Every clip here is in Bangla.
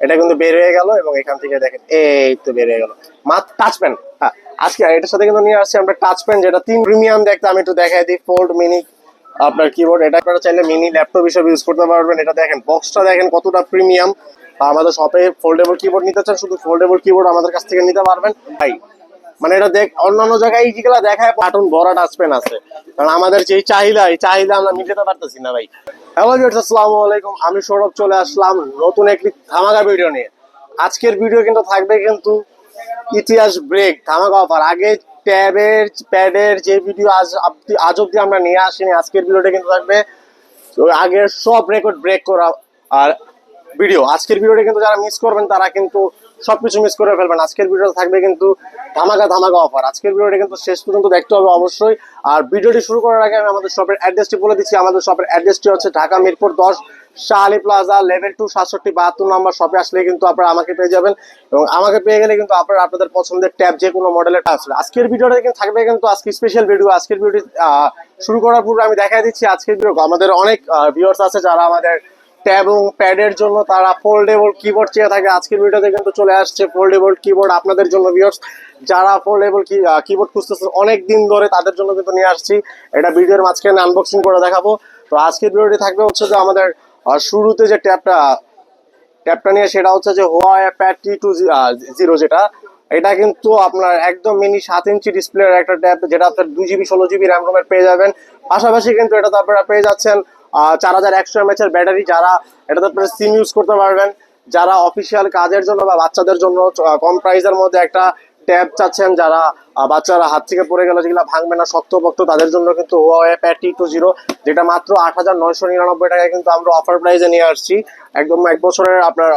এটা কিন্তু বের হয়ে গেল এবং এখান থেকে দেখেন, এই তো বের হয়ে গেল। মাত্র টাচ পেন হ্যাঁ আজকে এটার সাথে কিন্তু নিয়ে আসছি আমরা টাচ পেন যেটা তিন প্রিমিয়াম দেখতে আমি একটু দেখাই দিই ফোল্ড মিনি আপনার কিবোর্ড এটা আপনারা চাইলে মিনি ল্যাপটপ হিসেবে ইউজ করতে পারবেন। এটা দেখেন বক্সটা দেখেন কতটা প্রিমিয়াম আমাদের শপে ফোল্ডেবল কিবোর্ড নিতে চান, শুধু ফোল্ডেবল কিবোর্ড আমাদের কাছ থেকে নিতে পারবেন। ভাই মানে এটা দেখ, অন্যান্য জায়গায় যেগুলা দেখায় কার্টুন বড় টাচপেন আছে। কারণ আমাদের যে চাহিদা, এই চাহিদা আমরা মিটাতে পারতেছি না ভাই। হ্যালো ভিউয়ার্স আসসালামু আলাইকুম। আমি সৌরভ, চলে আসলাম নতুন একটি ধামাকা ভিডিও নিয়ে। আজকের ভিডিও কিন্তু থাকবে কিন্তু ইতিহাস ব্রেক ধামাকা অফার আগে ট্যাবের প্যাডের যে ভিডিও আজ আজ অব্দি আমরা নিয়ে আসিনি, আজকের ভিডিওটা কিন্তু থাকবে আগের সব রেকর্ড ব্রেক করা। আর ভিডিও। আজকের ভিডিওটা কিন্তু যারা মিস করবেন, তারা কিন্তু সবকিছু মিস করে ফেলবেন। আজকের ভিডিও থাকবে কিন্তু ধামাকা ধামাকা অফার আজকের ভিডিওটা কিন্তু শেষ পর্যন্ত দেখতে হবে অবশ্যই। আর ভিডিওটি শুরু করার আগে আমি আমাদের শপের অ্যাড্রেসটি বলে দিচ্ছি। আমাদের শপের অ্যাড্রেসটি হচ্ছে ঢাকা মিরপুর দশ Shah Ali plaza level two সাতষট্টি বাহাত্তর নম্বর শপে আসলে কিন্তু আপনারা আমাকে পেয়ে যাবেন। এবং আমাকে পেয়ে গেলে কিন্তু আপনারা আপনাদের পছন্দের ট্যাব যে কোনো মডেলের আসলে আজকের ভিডিওটা কিন্তু থাকবে কিন্তু আজকে স্পেশাল ভিডিও আজকের ভিডিওটি শুরু করার পূর্বে আমি দেখাই দিচ্ছি আজকের ভিডিও আমাদের অনেক ভিউয়ার্স আছে যারা আমাদের এবং প্যাডের জন্য তারা ফোল্ডেবল কিবোর্ড চেয়ে থাকে। আজকের ভিডিওতে কিন্তু চলে আসছে ফোল্ডেবল কিবোর্ড আপনাদের জন্য ভিউয়ার্স যারা ফোল্ডেবল কিবোর্ড খুঁজতেছেন অনেক দিন ধরে তাদের জন্য কিন্তু নিয়ে আসছি। এটা ভিডিওর মাঝখানে আনবক্সিং করে দেখাবো। তো আজকের ভিডিওটি থাকবে হচ্ছে যে আমাদের শুরুতে যে ট্যাবটা ট্যাবটা নিয়ে সেটা হচ্ছে যে Huawei pad T two zero যেটা। এটা কিন্তু আপনার একদম মিনি সাত ইঞ্চি ডিসপ্লের একটা ট্যাব যেটা আপনার দুই জিবি ষোলো জিবি র্যাম রোমের পেয়ে যাবেন। পাশাপাশি কিন্তু এটা তো আপনারা পেয়ে যাচ্ছেন চার হাজার একশো এমএচ এর ব্যাটারি যারা এটাতে আপনারা সিম ইউজ করতে পারবেন। যারা অফিসিয়াল কাজের জন্য বা বাচ্চাদের জন্য কম প্রাইসের মধ্যে একটা ট্যাব চাচ্ছেন, যারা বাচ্চারা হাত থেকে পড়ে গেল যেগুলো ভাঙবে না, শক্তপোক্ত, তাদের জন্য কিন্তু টি জিরো যেটা মাত্র আট হাজার নয়শো নিরানব্বই টাকায় কিন্তু আমরা অফার প্রাইসে নিয়ে আসছি। একদম এক বছরের আপনার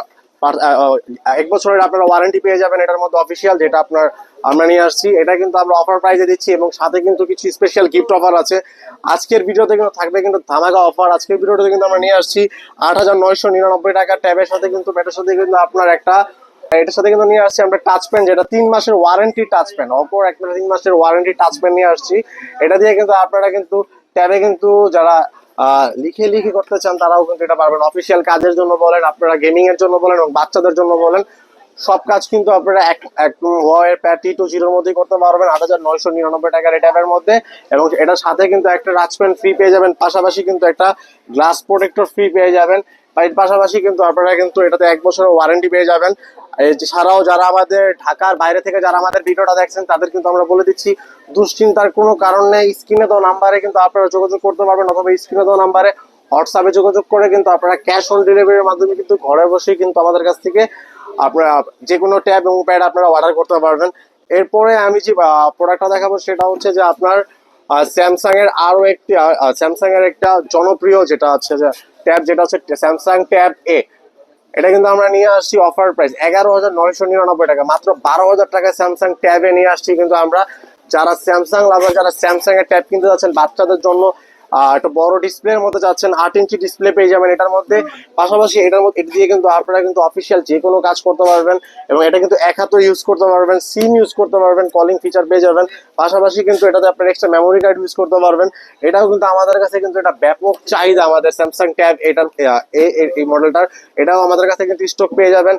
এক বছরের আপনারা ওয়ারেন্টি পেয়ে যাবেন এটার মধ্যে অফিসিয়াল যেটা আপনার আমরা নিয়ে আসছি। এটা কিন্তু আমরা অফার প্রাইসে দিচ্ছি এবং সাথে কিন্তু কিছু স্পেশাল গিফট অফার আছে। আজকের ভিডিওতে কিন্তু থাকবে কিন্তু ধামাকা অফার আজকের ভিডিওতে কিন্তু আমরা নিয়ে আসছি আট হাজার নয়শো নিরানব্বই টাকা। ট্যাবের সাথে কিন্তু, ব্যাটের সাথে কিন্তু আপনার একটা এটার সাথে কিন্তু নিয়ে আসছি আমরা টাচ পেন যেটা তিন মাসের ওয়ারেন্টি টাচ পেন অপর একটা তিন মাসের ওয়ারেন্টি টাচ পেন নিয়ে আসছি। এটা দিয়ে কিন্তু আপনারা কিন্তু, ট্যাবে কিন্তু যারা লিখে লিখে করতে চান, তারাও কিন্তু এটা পারবেন। অফিসিয়াল কাজের জন্য বলেন, আপনারা গেমিং এর জন্য বলেন এবং বাচ্চাদের জন্য বলেন। সব কাজ কিন্তু আপনারা এক একদম ওয়ার প্যাটি টু জিরোর মধ্যেই করতে পারবেন, আট হাজার নয়শো নিরানব্বই টাকার এই ট্যাবের মধ্যে। এবং এটার সাথে কিন্তু একটা রাজপেন ফ্রি পেয়ে যাবেন, পাশাপাশি কিন্তু একটা গ্লাস প্রোটেক্টর ফ্রি পেয়ে যাবেন। এর পাশাপাশি কিন্তু আপনারা কিন্তু এটাতে এক বছরের ওয়ারেন্টি পেয়ে যাবেন। এছাড়াও যারা আমাদের ঢাকার বাইরে থেকে যারা আমাদের ভিডিওটা দেখছেন, তাদের কিন্তু আমরা বলে দিচ্ছি, দুশ্চিন্তার কোনো কারণ নেই। স্ক্রিনে দেওয়া নাম্বারে কিন্তু আপনারা যোগাযোগ করতে পারবেন, অথবা স্ক্রিনে দেওয়া নাম্বারে হোয়াটসঅ্যাপে যোগাযোগ করে কিন্তু আপনারা ক্যাশ অন ডেলিভারির মাধ্যমে কিন্তু ঘরে বসেই কিন্তু আমাদের কাছ থেকে আপনারা যে কোনো ট্যাব এবং প্যাড আপনারা অর্ডার করতে পারবেন। এরপরে আমি যে প্রোডাক্টটা দেখাবো সেটা হচ্ছে যে আপনার স্যামসাং এর আরও একটি স্যামসাং এর একটা জনপ্রিয় যেটা আছে যে, ট্যাব যেটা হচ্ছে স্যামসাং ট্যাব এ এটা কিন্তু আমরা নিয়ে আসছি অফার প্রাইস এগারো হাজার নয়শো নিরানব্বই টাকা। মাত্র বারো হাজার টাকায় স্যামসাং ট্যাবে নিয়ে আসছি কিন্তু আমরা। যারা স্যামসাং লাভার যারা স্যামসাং এর ট্যাব কিনতে যাচ্ছেন, বাচ্চাদের জন্য একটা বড় ডিসপ্লের মধ্যে যাচ্ছেন, আট ইঞ্চি ডিসপ্লে পেয়ে যাবেন এটার মধ্যে। পাশাপাশি এটার মধ্যে, এটা দিয়ে কিন্তু আপনারা কিন্তু অফিসিয়াল যে কোনো কাজ করতে পারবেন এবং এটা কিন্তু এক হাতে ইউজ করতে পারবেন সিম ইউজ করতে পারবেন কলিং ফিচার পেয়ে যাবেন। পাশাপাশি কিন্তু এটাতে আপনার এক্সট্রা মেমোরি কার্ড ইউজ করতে পারবেন। এটাও কিন্তু আমাদের কাছে কিন্তু এটা ব্যাপক চাহিদা আমাদের স্যামসাং ট্যাব এটার এই মডেলটার এটাও আমাদের কাছে কিন্তু স্টক পেয়ে যাবেন।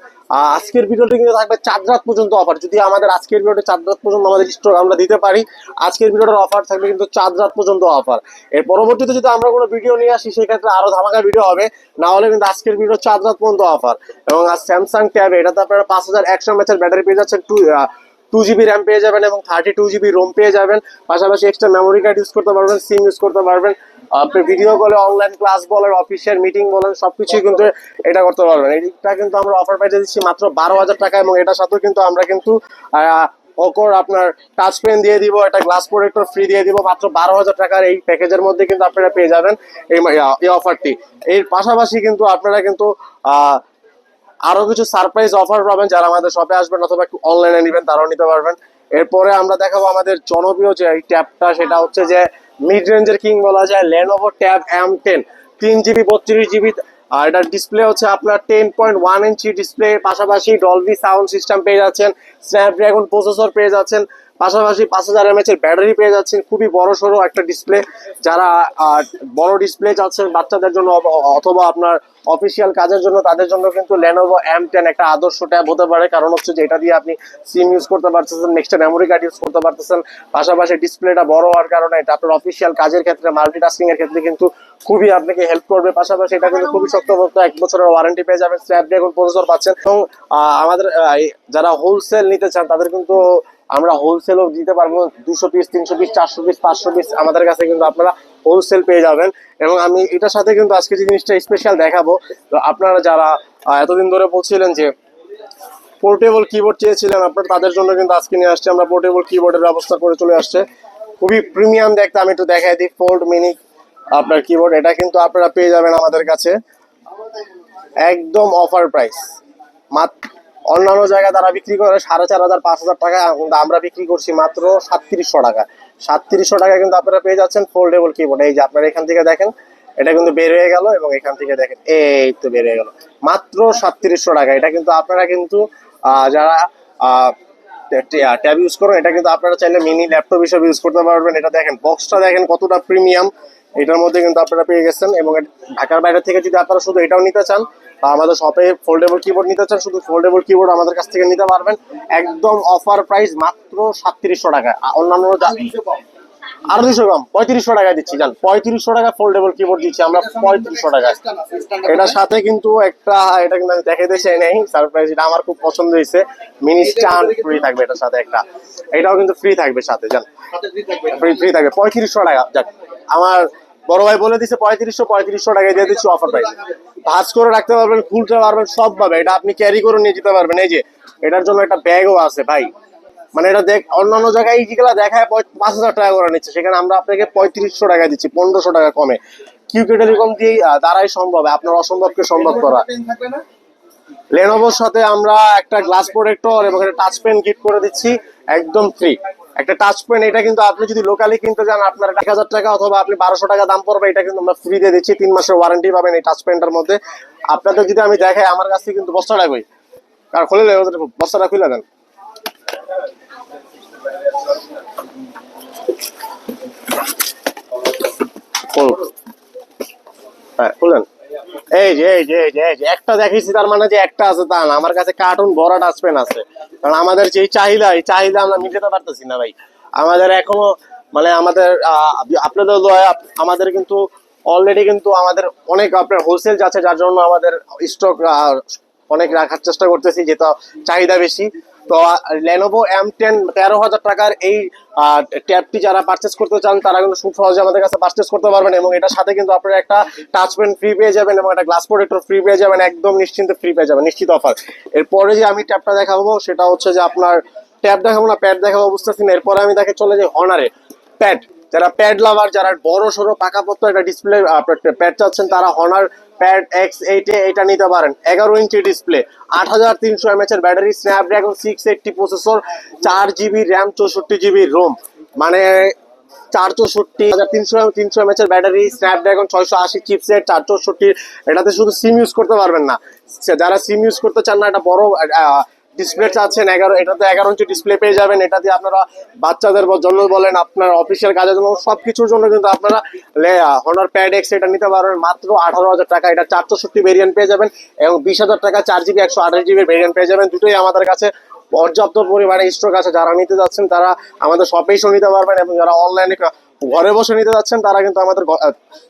আজকের ভিডিওটি কিন্তু থাকবে চার রাত পর্যন্ত অফার যদি আমাদের আজকের ভিডিওটা চার রাত পর্যন্ত আমাদের স্টক আমরা দিতে পারি, আজকের ভিডিওটার অফার থাকবে কিন্তু চার রাত পর্যন্ত অফার এর পরবর্তীতে যদি আমরা কোনো ভিডিও নিয়ে আসি সেক্ষেত্রে আরও ধামাকা ভিডিও হবে। না হলে কিন্তু আজকের ভিডিও চার রাত পর্যন্ত অফার এবং আর স্যামসাং ট্যাব এটাতে আপনারা পাঁচ হাজার একশো এমএচের ব্যাটারি পেয়ে যাচ্ছেন টু টু জিবি র্যাম পেয়ে যাবেন এবং থার্টি টু জিবি রোম পেয়ে যাবেন। পাশাপাশি এক্সট্রা মেমোরি কার্ড ইউজ করতে পারবেন সিম ইউজ করতে পারবেন। আপনি ভিডিও কলে অনলাইন ক্লাস বলেন অফিসিয়াল মিটিং বলেন সবকিছুই কিন্তু এটা করতে পারবেন। এটা কিন্তু আমরা অফার প্রাইসে দিচ্ছি মাত্র বারো হাজার টাকা এবং এটার সাথেও কিন্তু আমরা কিন্তু অকর আপনার টাচ পেন দিয়ে দিব, একটা গ্লাস প্রোটেক্টর ফ্রি দিয়ে দিব, মাত্র বারো হাজার টাকার এই প্যাকেজের মধ্যে কিন্তু আপনারা পেয়ে যাবেন এই অফারটি এর পাশাপাশি কিন্তু আপনারা কিন্তু আরও কিছু সারপ্রাইজ অফার পাবেন যারা আমাদের শপে আসবেন অথবা একটু অনলাইনে নেবেন, তারাও নিতে পারবেন। এরপরে আমরা দেখাবো আমাদের জনপ্রিয় যে ট্যাবটা সেটা হচ্ছে যে মিড রেঞ্জের কিং বলা যায় লেনোভো ট্যাব এম টেন তিন জিবি বত্রিশ জিবি আর এটার ডিসপ্লে হচ্ছে আপনার ten point one inch display পাশাপাশি ডলবি সাউন্ড সিস্টেম পেয়ে যাচ্ছেন স্ন্যাপড্রাগন প্রসেসর পেয়ে যাচ্ছেন। পাশাপাশি পাঁচ হাজার এমএচ এর ব্যাটারি পেয়ে যাচ্ছেন। খুবই বড় সড়ো একটা ডিসপ্লে যারা বড় ডিসপ্লে চাচ্ছেন বাচ্চাদের জন্য অথবা আপনার অফিসিয়াল কাজের জন্য, তাদের জন্য কিন্তু লেনোভো এম টেন একটা আদর্শ ট্যাব হতে পারে। কারণ হচ্ছে যে এটা দিয়ে আপনি সিম ইউজ করতে পারতেছেন নেক্সট মেমোরি কার্ড ইউজ করতে পারতেছেন। পাশাপাশি ডিসপ্লেটা বড় হওয়ার কারণে এটা আপনার অফিসিয়াল কাজের ক্ষেত্রে মাল্টিটাস্কিং এর ক্ষেত্রে কিন্তু খুবই আপনাকে হেল্প করবে। পাশাপাশি এটা কিন্তু খুবই শক্তপোক্ত, এক বছরের ওয়ারেন্টি পেয়ে যাবেন। স্ন্যাপড্রাগন প্রসেসর পাচ্ছেন। এবং আমাদের যারা হোলসেল নিতে চান, তাদের কিন্তু আমরা হোলসেলও দিতে পারব দুশো পিস তিনশো পিস চারশো পিস পাঁচশো পিস আমাদের কাছে কিন্তু আপনারা হোলসেল পেয়ে যাবেন। এবং আমি এটার সাথে কিন্তু আজকে যে জিনিসটা স্পেশাল দেখাবো, তো আপনারা যারা এতদিন ধরে বলছিলেন যে পোর্টেবল কিবোর্ড চেয়েছিলেন, আপনার তাদের জন্য কিন্তু আজকে নিয়ে আসছে। আমরা পোর্টেবল কিবোর্ডের ব্যবস্থা করে চলে আসছে। খুবই প্রিমিয়াম দেখতে, আমি একটু দেখাই দিই ফোল্ড মিনি আপনার কিবোর্ড এটা কিন্তু আপনারা পেয়ে যাবেন আমাদের কাছে। একদম অফার প্রাইস মাত্র অন্যান্য জায়গায় তারা বিক্রি করে সাড়ে চার হাজার, পাঁচ হাজার টাকা কিন্তু আমরা বিক্রি করছি মাত্র সাতত্রিশশো টাকা। সাতত্রিশশো টাকা কিন্তু আপনারা পেয়ে যাচ্ছেন ফোল্ডেবল কিবোর্ড এই যে আপনারা এখান থেকে দেখেন, এটা কিন্তু বের হয়ে গেল এবং এখান থেকে দেখেন, এই তো বের হয়ে গেল। মাত্র সাতত্রিশশো টাকা। এটা কিন্তু আপনারা কিন্তু যারা ট্যাব ইউজ করুন, এটা কিন্তু আপনারা চাইলে মিনি ল্যাপটপ হিসেবে ইউজ করতে পারবেন। এটা দেখেন বক্সটা দেখেন কতটা প্রিমিয়াম এটার মধ্যে কিন্তু আপনারা পেয়ে গেছেন এবং ঢাকার বাইরে থেকে যদি আপনারা শুধু এটাও নিতে চান বা আমাদের শপে ফোল্ডেবল কিবোর্ড নিতে চান শুধু ফোল্ডেবল কিবোর্ড আমাদের কাছ থেকে নিতে পারবেন। একদম অফার প্রাইস মাত্র সাতত্রিশশো টাকা। অন্যান্য আরও দুশো কম পঁয়ত্রিশশো টাকা দিচ্ছি জান। পঁয়ত্রিশশো টাকা ফোল্ডেবল কিবোর্ড দিচ্ছি আমরা পঁয়ত্রিশশো টাকায় এটার সাথে কিন্তু একটা এটা কিন্তু আমি দেখাইতে চাই নাই সারপ্রাইজ এটা আমার খুব পছন্দ হয়েছে। মিনি স্ট্যান্ড ফ্রি থাকবে এটার সাথে একটা। এটাও কিন্তু ফ্রি থাকবে সাথে জান। ফ্রি ফ্রি থাকবে। পঁয়ত্রিশশো টাকা যাক আমার বড় ভাই বলে দিচ্ছে পঁয়ত্রিশশো পঁয়ত্রিশশো টাকায় দিয়ে দিচ্ছি অফার প্রাইস ভাজ করে রাখতে পারবেন, খুলতে পারবেন, সব পাবে। এটা আপনি ক্যারি করে নিয়ে যেতে পারবেন। এই যে, এটার জন্য একটা ব্যাগও আছে ভাই। মানে এটা দেখ, অন্যান্য জায়গায় যেগুলা দেখায় পাঁচ হাজার টাকা করে নিচ্ছে। সেখানে আমরা আপনাকে পঁয়ত্রিশশো টাকা দিচ্ছি, পনেরোশো টাকা কমে। কিউ টেলিকম দিয়ে দ্বারাই সম্ভব। আপনার অসম্ভবকে সম্ভব করা। লেনোভোর সাথে আমরা একটা গ্লাস প্রোটেক্টর এবং একটা টাচ পেন গিফট করে দিচ্ছি, একদম ফ্রি একটা টাচ পেন এটা কিন্তু আপনি যদি লোকালি কিনতে যান, আপনার এক হাজার টাকা অথবা আপনি বারোশো টাকা দাম পড়বে, এটা কিন্তু আমরা ফ্রি দিয়ে দিচ্ছি, তিন মাসের ওয়ারেন্টি পাবেন এই টাচ পেনটার মধ্যে। আপনাদের যদি আমি দেখাই, আমার কাছ থেকে কিন্তু বস্তাটা কই? আর খুলে বস্তাটা খুলে দেন। হ্যাঁ খুলেন। এই যে এই যে এই যে এই যে, একটা দেখিয়েছি তার মানে যে একটা আছে তা না। আমার কাছে কার্টুন বড় ডাস্টবিন আছে। কারণ আমাদের যে চাহিদা, এই চাহিদা আমরা মিটাতে পারতেছি না ভাই। আমাদের এখনও মানে আমাদের আপনাদের আমাদের কিন্তু অলরেডি কিন্তু আমাদের অনেক আপনার হোলসেল যাচ্ছে, যার জন্য আমাদের স্টক অনেক রাখার চেষ্টা করতেছি, যেটা চাহিদা বেশি। তো লেনোভো এম টেন তেরো হাজার টাকার এই ট্যাবটি যারা পারচেস করতে চান, তারা কিন্তু খুব সহজে আমাদের কাছে পারচেস করতে পারবেন এবং এটার সাথে কিন্তু আপনারা একটা টাচ পেন ফ্রি পেয়ে যাবেন এবং একটা গ্লাস প্রোটেক্টর ফ্রি পেয়ে যাবেন, একদম নিশ্চিন্তে ফ্রি পেয়ে যাবেন, নিশ্চিত অফার এরপরে যে আমি ট্যাবটা দেখাবো, সেটা হচ্ছে যে আপনার ট্যাব দেখাবো না প্যাড দেখাবো বুঝতেছি না এরপরে আমি দেখে চলে যাই হনারে প্যাড যারা প্যাড লাভার যারা বড় সড়ো পাকাপোক্ত একটা ডিসপ্লে প্যাড চাচ্ছেন, তারা হনার প্যাড এক্স এইটে এটা নিতে পারেন। এগারো ইঞ্চি ডিসপ্লে আট হাজার তিনশো এমএচের battery Snapdragon six eighty processor চার জিবি র্যাম চৌষট্টি জিবি রোম মানে চার চৌষট্টি হাজার তিনশো তিনশো এমএচের ব্যাটারি স্ন্যাপড্রাগন ছয়শো আশি চিপসেট চার চৌষট্টি। এটাতে শুধু সিম ইউজ করতে পারবেন না। যারা সিম ইউজ করতে চান না, এটা বড় ডিসপ্লে চাচ্ছেন এগারো, এটাতে এগারো ইঞ্চি ডিসপ্লে পেয়ে যাবেন, এটা দিয়ে আপনারা বাচ্চাদের জন্য বলেন আপনার অফিসিয়াল কাজের জন্য সব কিছুর জন্য কিন্তু আপনারা হনার প্যাড এক্স এটা নিতে পারবেন, মাত্র আঠারো হাজার টাকা, এটা চার চৌষট্টি ভেরিয়েন্ট পেয়ে যাবেন এবং বিশ হাজার টাকা চার জিবি একশো আঠাশ জিবির ভেরিয়েন্ট পেয়ে যাবেন, দুটোই আমাদের কাছে পর্যাপ্ত পরিমাণে স্টক আছে। যারা নিতে যাচ্ছেন, তারা আমাদের শপে এসেও নিতে পারবেন এবং যারা অনলাইনে ঘরে বসে নিতে যাচ্ছেন, তারা কিন্তু আমাদের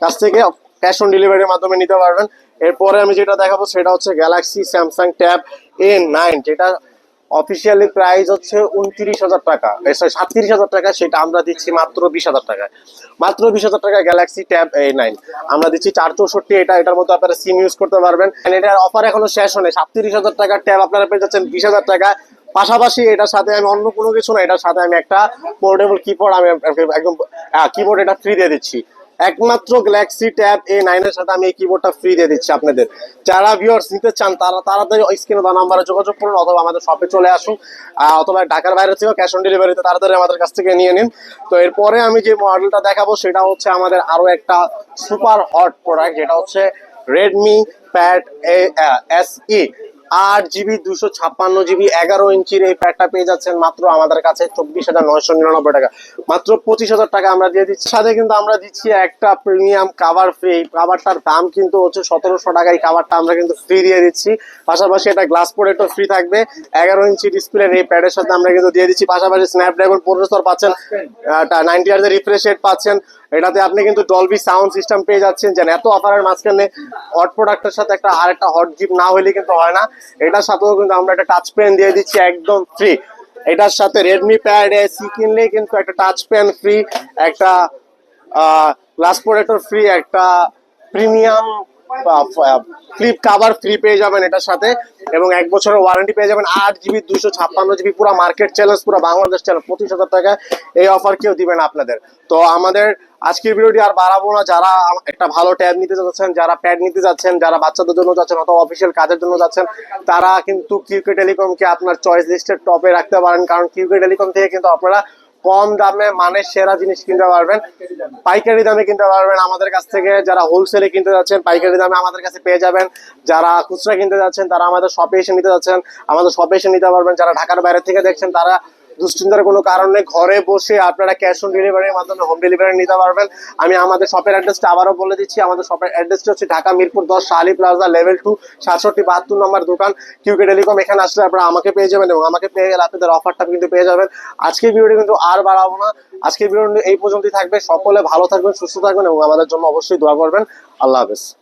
কাছ থেকে ক্যাশ অন ডেলিভারির মাধ্যমে নিতে পারবেন। এরপরে আমি যেটা দেখাবো, সেটা হচ্ছে Galaxy Samsung tab A nine যেটা অফিসিয়ালি প্রাইস হচ্ছে উনত্রিশ হাজার টাকা। সাতত্রিশ হাজার টাকা, সেটা আমরা দিচ্ছি মাত্র বিশ হাজার টাকায়। মাত্র বিশ হাজার টাকা গ্যালাক্সি ট্যাব এ নাইন আমরা দিচ্ছি চার চৌষট্টি, এটা এটার মধ্যে আপনারা সিম ইউজ করতে পারবেন। এটার অফার এখনও শেষ হয়নি। সাতত্রিশ হাজার টাকার ট্যাব আপনারা পেয়ে যাচ্ছেন বিশ হাজার টাকা। পাশাপাশি এটার সাথে আমি অন্য কোনো কিছু না, এটার সাথে আমি একটা পোর্টেবল কিবোর্ড আমি একদম কিবোর্ড এটা ফ্রি দিয়ে দিচ্ছি। একমাত্র গ্যালাক্সি ট্যাব এ নাইনের সাথে আমি এই কিবোর্ডটা ফ্রি দিয়ে দিচ্ছি আপনাদের। যারা ভিউয়ার্স নিতে চান, তারা তাড়াতাড়ি স্ক্রিনে দেওয়া নাম্বারে যোগাযোগ করুন, অথবা আমাদের শপে চলে আসুন। অথবা ঢাকার বাইরে থেকেও ক্যাশ অন ডেলিভারিতে তাড়াতাড়ি আমাদের কাছ থেকে নিয়ে নিন। তো এরপরে আমি যে মডেলটা দেখাবো, সেটা হচ্ছে আমাদের আরও একটা সুপার হট প্রোডাক্ট যেটা হচ্ছে রেডমি প্যাড এস ই আট জিবি দুশো ছাপ্পান্ন জিবি এগারো ইঞ্চির এই প্যাডটা পেয়ে যাচ্ছেন মাত্র আমাদের কাছে চব্বিশ হাজার নয়শো নিরানব্বই টাকা। মাত্র পঁচিশ হাজার টাকা আমরা দিয়ে দিচ্ছি। সাথে কিন্তু আমরা দিচ্ছি একটা প্রিমিয়াম কাভার ফ্রি এই কাভারটার দাম কিন্তু হচ্ছে সতেরোশো টাকা এই কাভারটা আমরা কিন্তু ফ্রি দিয়ে দিচ্ছি। পাশাপাশি এটা গ্লাস প্রোডেক্টও ফ্রি থাকবে। এগারো ইঞ্চি ডিসপ্লের এই প্যাডের সাথে আমরা কিন্তু দিয়ে দিচ্ছি। পাশাপাশি স্ন্যাপড্রাগন প্রসেসর পাচ্ছেন নাইনটি ইয়ার্সের রিফ্রেশ রেট পাচ্ছেন। এটাতে আপনি কিন্তু ডলবি সাউন্ড সিস্টেম পেয়ে যাচ্ছেন, যেন এত অফারের মাঝখানে হট প্রোডাক্টের সাথে একটা আর একটা হট জিপ না হলে কিন্তু হয় না। এটার সাথেও কিন্তু আমরা একটা টাচ পেন দিয়ে দিচ্ছি, একদম ফ্রি এটার সাথে রেডমি প্যাড এসি কিনলে কিন্তু একটা টাচ পেন ফ্রি একটা গ্লাস প্রোডাক্টর ফ্রি একটা প্রিমিয়াম ফ্লিপ কাভার ফ্রি পেয়ে যাবেন এটার সাথে এবং এক বছরের ওয়ারেন্টি পেয়ে যাবেন আট জিবি দুশো ছাপ্পান্ন জিবি পুরো মার্কেট চ্যালেঞ্জ পুরো বাংলাদেশ চ্যালেঞ্জ পঁচিশ হাজার টাকা এই অফার কেউ দিবেন আপনাদের। তো আমাদের আজকের ভিডিওটি আর বাড়াবো না, যারা একটা ভালো ট্যাব নিতে যাচ্ছেন, যারা প্যাড নিতে যাচ্ছেন, যারা বাচ্চাদের জন্য যাচ্ছেন অথবা অফিসিয়াল কাজের জন্য যাচ্ছেন, তারা কিন্তু কিউকে টেলিকমকে আপনার চয়েস লিস্টের টপে রাখতে পারেন, কারণ কিউকে টেলিকম থেকে কিন্তু আপনারা কম দামে মানে সেরা জিনিস কিনতে পারবেন। পাইকারি দামে কিনতে পারবেন। আমাদের কাছ থেকে যারা হোলসেলে কিনতে যাচ্ছেন, পাইকারি দামে আমাদের কাছে পেয়ে যাবেন। যারা খুচরা কিনতে যাচ্ছেন, তারা আমাদের শপে এসে নিতে যাচ্ছেন। আমাদের শপে এসে নিতে পারবেন। যারা ঢাকার বাইরে থেকে দেখছেন, তারা দুশ্চিন্তার কোনো কারণে ঘরে বসে আপনারা ক্যাশ অন ডেলিভারির মাধ্যমে হোম ডেলিভারি নিতে পারবেন। আমি আমাদের শপের অ্যাড্রেসটা আবারও বলে দিচ্ছি। আমাদের শপের অ্যাড্রেসটা হচ্ছে ঢাকা মিরপুর দশ শালি প্লাজা লেভেল টু সাতষট্টি বাহাত্তর নম্বর দোকান। কিউকে টেলিকম এখানে আসলে আপনারা আমাকে পেয়ে যাবেন এবং আমাকে পেয়ে গেলে আপনাদের অফারটা কিন্তু পেয়ে যাবেন। আজকের ভিডিওটি কিন্তু আর বাড়াবো না। আজকের ভিডিও এই পর্যন্তই থাকবে। সকলে ভালো থাকবেন, সুস্থ থাকবেন এবং আমাদের জন্য অবশ্যই দোয়া করবেন। আল্লাহ হাফেজ।